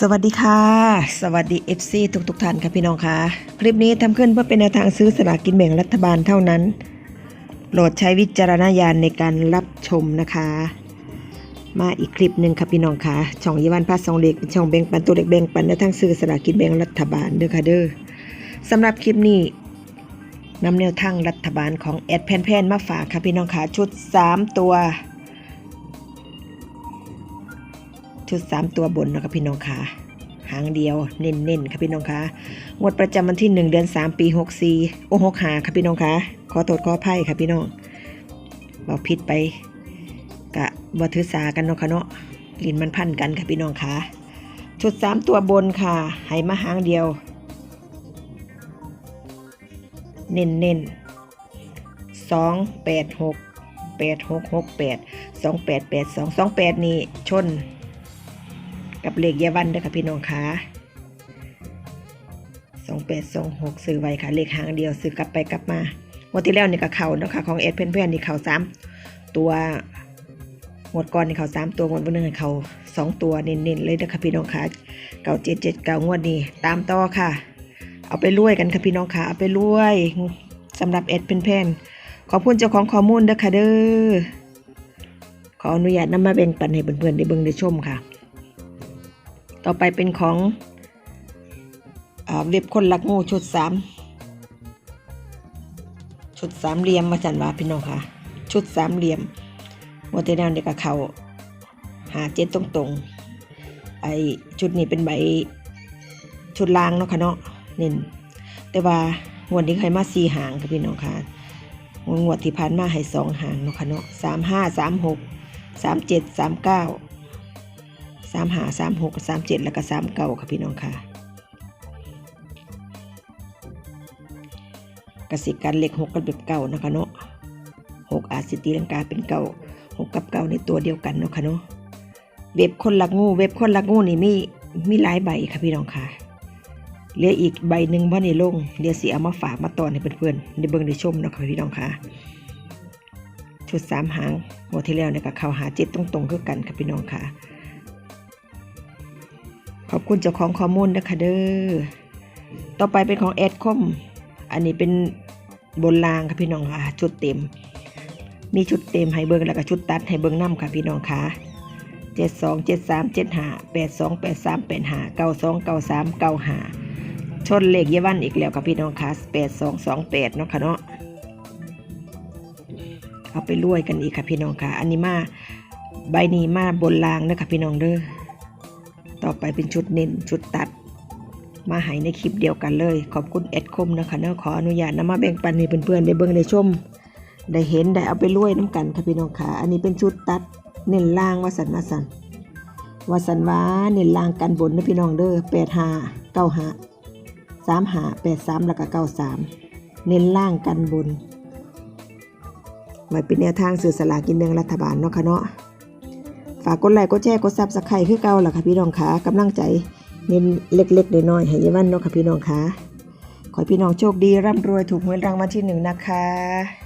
สวัสดีค่ะ สวัสดี FC ทุกทุกๆท่านค่ะพี่น้องค่ะ คลิปนี้ทำขึ้นเพื่อเป็นแนวทางซื้อสลากกินแบ่งรัฐบาลเท่านั้นโปรดใช้วิจารณญาณในการรับชมนะคะ มาอีกคลิปหนึ่งค่ะพี่น้องค่ะช่องยีวันพาสองเล็กเป็นช่องแบ่งปันตัวเล็กแบ่งปันแนวทางซื้อสลากกินแบ่งรัฐบาลเด้อค่ะเด้อสำหรับคลิปนี้นำแนวทางรัฐบาลของแอดแพนแพนมาฝากค่ะพี่น้องค่ะชุด 3 ตัว ชุด 3 ตัวบนนะครับพี่น้องค่ะหางเดียวเน้นๆครับพี่น้องคะงวดประจำวันที่ 1 เดือน 3 ปี 64 โอ้6หาครับพี่น้องคะขอโทษขออภัยครับพี่น้องบอกผิดไปกะบ่ถือสากันเนาะค่ะเนาะลิ้นมันพันกันครับพี่น้องคะชุด 3 ตัวบนค่ะให้มาหางเดียว เน้นเน้นสองแปดหกแปดหกหกแปดสองแปดแปดสองสองแปดนี่ชน กับเลขยาวันเด้อค่ะพี่น้องค่ะสองแปดสองหกซื้อไว้ค่ะ เลขหางเดียวซื้อกลับไปกลับมาวันที่แล้วนี่ก็เข่าเนาะค่ะของเอสเพื่อนๆนี่เข่าสามตัวหมดก่อนนี่เข่าสามตัวหมดวันหนึ่งเข่าสองตัวเน้นๆเลยเด้อค่ะพี่น้องค่ะเก่าเจ็ดเจ็ดเก่างวดนี้ตามต่อค่ะ เอาไปรวยกันค่ะพี่น้องค่ะเอาไปรวยสำหรับเอ็ดเพนเพนขอบคุณเจ้าของข้อมูลเด้อค่ะเด้อขออนุญาตนำมาแบ่งปันให้เพื่อนๆได้เบิ่งได้ชมค่ะ ต่อไปเป็นของอเว็บคนรักงูชุดสามชุดสามเหลี่ยมมาจันว่าพี่น้องค่ะ ชุดสามเหลี่ยมโมเดลเนี่ยกับเขาหาเจ็ดตรงๆไอชุดนี้เป็นใบชุดลางเนาะค่ะเนาะเน้นแต่ว่างวดนี้ใครมาสี่หางค่ะพี่น้องค่ะงวดที่ผ่านมาให้สองหางเนาะค่ะเนาะสามห้าสามหกสามเจ็ดสามเก้าามหาสามหกสามเจ็ดแล้วก็สามเก้าค่ะพี่น้องค่ะกสิการเล็กหกกับแบบเก่านะคะเนาะหกอาจสิตีลังกาเป็นเก่าหกกับเก่าในตัวเดียวกันเนาะค่ะเนาะเว็บคนลักงูเว็บคนลักงูนี่มีมีหลายใบค่ะพี่น้องค่ะเหลืออีกใบหนึ่งว่าในลงเดี๋ยวสีเอามาฝากมาตอนให้เพื่อนๆได้เบิ่งได้ชมเนาะค่ะพี่น้องค่ะชุดสามหางหมดที่แล้วเนี่ยก็เข้าหาเจ็ดตรงๆคือกันค่ะพี่น้องค่ะ ขอบคุณเจ้าของข้อมูลนะคะเด้อ ต่อไปเป็นของแอดคอม อันนี้เป็นบนรางค่ะพี่น้องค่ะ ชุดเต็ม มีชุดเต็มให้เบิ่งแล้วก็ชุดตัดให้เบิ่งน้ำค่ะพี่น้องค่ะเจ็ดสองเจ็ดสามเจ็ดห้าแปดสองแปดสามแปดห้าเก้าสองเก้าสามเก้าห้าชนเลขเยาวันอีกแล้วกับพี่น้องค่ะแปดสองสองแปดเนาะค่ะเนาะ เอาไปรวยกันอีกค่ะพี่น้องค่ะ อันนี้มาใบนี้มาบนรางนะคะพี่น้องเด้อ ต่อไปเป็นชุดเน้นชุดตัด มาให้ในคลิปเดียวกันเลย ขอบคุณแอดคมนะคะเนาะขออนุญาตนำมาแบ่งปันให้เพื่อนๆได้เบิ่งได้ชม ได้เห็นได้เอาไปรวยน้ำกันค่ะพี่น้องค่ะ อันนี้เป็นชุดตัดเน้นล่างวาสันวาสันวาสันวาเน้นล่างกันบนนะพี่น้องเด้อแปดห้าเก้าห้าสามหาแปดสามแล้วก็เก้าสามเน้นล่างกันบนไว้เป็นแนวทางสื่อสลากกินแบ่งรัฐบาลเนาะค่ะเนาะ ฝากกดไลค์กดแชร์กดซับสไครต์คือเก่าล่ะค่ะพี่น้องคะกำลังใจเน้นเล็กๆน้อยๆให้ยายวันเนาะค่ะพี่น้องคะขอให้พี่น้องโชคดีร่ำรวยถูกหวยรางวัลที่หนึ่งนะคะ